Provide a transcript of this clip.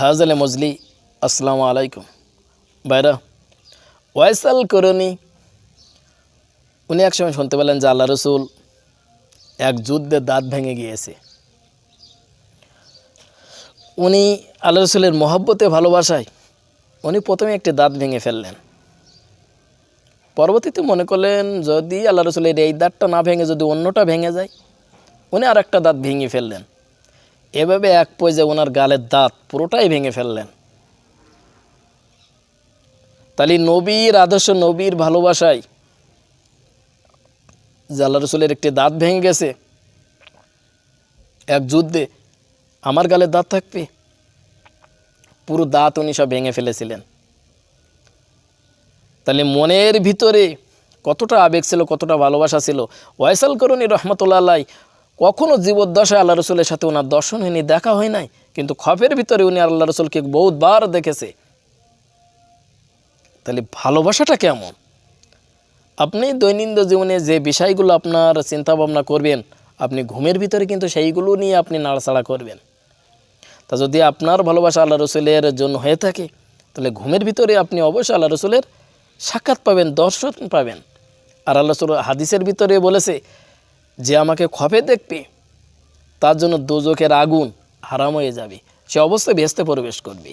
হাজলে মজলি, আসসালামু আলাইকুম। বাইরা ওয়াইসাল করনি উনি একসময় শুনতে পেলেন যে আল্লাহ রসুল এক যুদ্ধে দাঁত ভেঙে গিয়েছে। উনি আল্লাহ রসুলের মহব্বতে, ভালোবাসায় উনি প্রথমে একটি দাঁত ভেঙে ফেললেন। পরবর্তীতে মনে করলেন, যদি আল্লাহ রসুলের এই দাঁতটা না ভেঙে, যদি অন্যটা ভেঙে যায়, উনি আর একটা দাঁত ভেঙে ফেললেন। এভাবে এক পর্যায়ে ওনার গালের দাঁত পুরোটাই ভেঙে ফেললেন। তাহলে নবীর আদর্শ, নবীর ভালোবাসায় আল্লাহ রসুলের একটি দাঁত ভেঙে গেছে, এক যুদ্ধে আমার গালে দাঁত থাকবে? পুরো দাঁত উনি সব ভেঙে ফেলেছিলেন। তাহলে মনের ভিতরে কতটা আবেগ ছিল, কতটা ভালোবাসা ছিল? ওয়াইসাল করুন রহমতুল্লাহ আল্লাহ কখনো জীবদ্দশায় আল্লাহ রসুলের সাথে ওনার দর্শন হয়নি, দেখা হয় নাই, কিন্তু খফের ভিতরে উনি আল্লাহ রসুলকে বহুতবার দেখেছে। তাহলে ভালোবাসাটা কেমন? আপনি দৈনন্দিন জীবনে যে বিষয়গুলো আপনার চিন্তা ভাবনা করবেন, আপনি ঘুমের ভিতরে কিন্তু সেইগুলো নিয়ে আপনি নাড়াচাড়া করবেন। তা যদি আপনার ভালোবাসা আল্লাহ রসুলের জন্য হয়ে থাকে, তাহলে ঘুমের ভিতরে আপনি অবশ্যই আল্লাহ রসুলের সাক্ষাৎ পাবেন, দর্শন পাবেন। আর আল্লাহ রসুল হাদিসের ভিতরে বলেছে যে আমাকে খপে দেখবে, তার জন্য দুজকের আগুন হারাম হয়ে যাবে। সে অবস্থায় ভেস্তে প্রবেশ করবে।